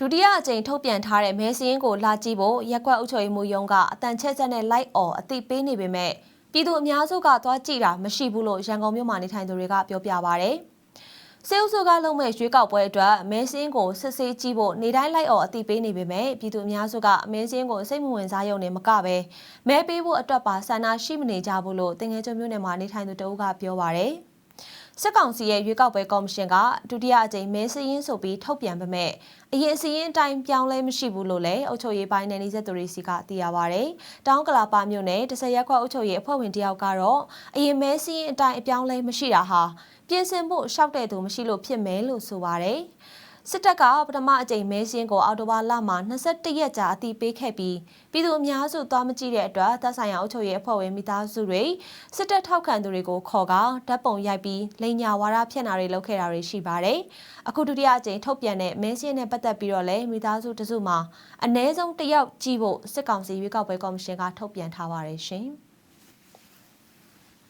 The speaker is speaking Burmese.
ဒုတိယအကြိမ်ထုတ်ပြန်ထားတဲ့မဲစင်းကိုလာကြည့်ဖို့ရက်ကွက်အုပ်ချုပ်ရေးမှူးရုံးကအတန်ချက်ချက်နဲ့လိုက်အော်အသိပေးနေပေမဲ့ပြည်သူအများစုကသွားကြည့်တာမရှိဘူးလို့ရန်ကုန်မြို့မှာနေထိုင်သူတွေကပြောပြပါဗျ။စေအုပ်စုကလုံးမဲ့ရွေးကောက်ပွဲအတွက်မဲစင်းကိုစစ်ဆေးကြည့်ဖို့နေတိုင်းလိုက်အော်အသိပေးနေပေမဲ့ပြည်သူအများစုကမဲစင်းကိုစိတ်မဝင်စားရုံနဲ့မကပဲမဲပေးဖို့အတွက်ပါဆန္ဒရှိမနေကြဘူးလို့တင်ငယ်ကျွန်းမြို့နယ်မှာနေထိုင်သူတအုပ်ကပြောပါဗျ။ စစ်ကောင်စီရဲ့ရွေးကောက်ပွဲကော်မရှင်ကဒုတိယအကြိမ်မဲစရင်းဆိုပြီးထုတ်ပြန်ပေမဲ့အရင်စရင်းအတိုင်းပြောင်းလဲမရှိဘူးလို့လည်းအုပ်ချုပ်ရေးပိုင်းနယ်နှိစက်သူတွေစီကသိရပါဗျ။တောင်းကလာပါမြို့နယ်တစရက်ခွက်အုပ်ချုပ်ရေးအဖွဲ့ဝင်တယောက်ကတော့အရင်မဲစရင်းအတိုင်းအပြောင်းလဲမရှိတာဟာပြင်ဆင်ဖို့ရှောက်တဲ့သူမရှိလို့ဖြစ်မယ်လို့ဆိုပါတယ်။ စစ်တပ်ကပထမအကြိမ်မဲစင်းကိုအော်တိုဘာလမှာ21ရက်ကြာအတိပေးခဲ့ပြီးပြည်သူအများစုသွားမကြည့်တဲ့အတွက်သက်ဆိုင်ရာအုပ်ချုပ်ရေးအဖွဲ့ဝင်မိသားစုတွေစစ်တပ်ထောက်ခံသူတွေကိုခေါ်ကဓာတ်ပုံရိုက်ပြီးလိန်ညာဝါဒဖြန့်တာတွေလုပ်ခဲ့တာတွေရှိပါတယ်။အခုဒုတိယအကြိမ်ထုတ်ပြန်တဲ့မဲစင်းနဲ့ပတ်သက်ပြီးတော့လည်းမိသားစုတစုမှာအ ਨੇ ဆုံးတစ်ယောက်ကြည့်ဖို့စစ်ကောင်စီရွေးကောက်ပွဲကော်မရှင်ကထုတ်ပြန်ထားပါတယ်ရှင်။